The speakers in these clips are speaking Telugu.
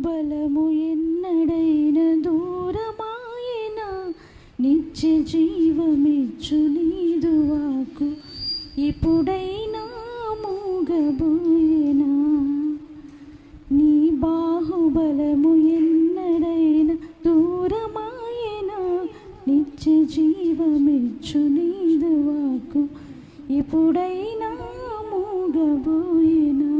బలము ఎన్నడైన దూరమాయన నిత్య జీవమిచ్చు నీదు వాకు. ఎప్పుడైనా మూగబోయేనా? నీ బాహుబలము ఎన్నడైన దూరమాయన నిత్య జీవమిచ్చు నీదు వాకు. ఎప్పుడైనా మూగబోయేనా?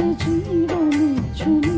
আছে জীবনে চলে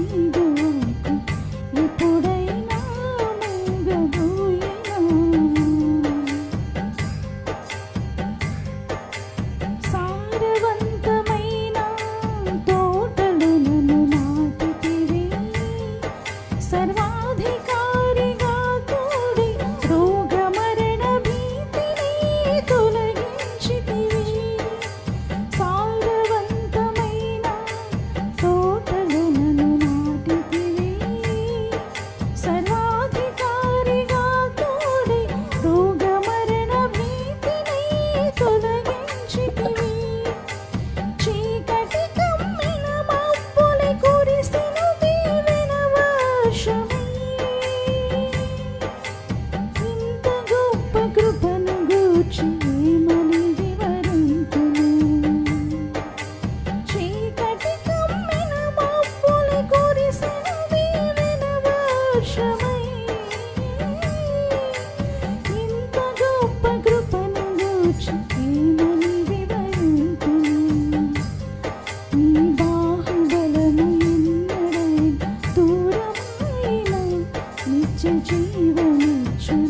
存。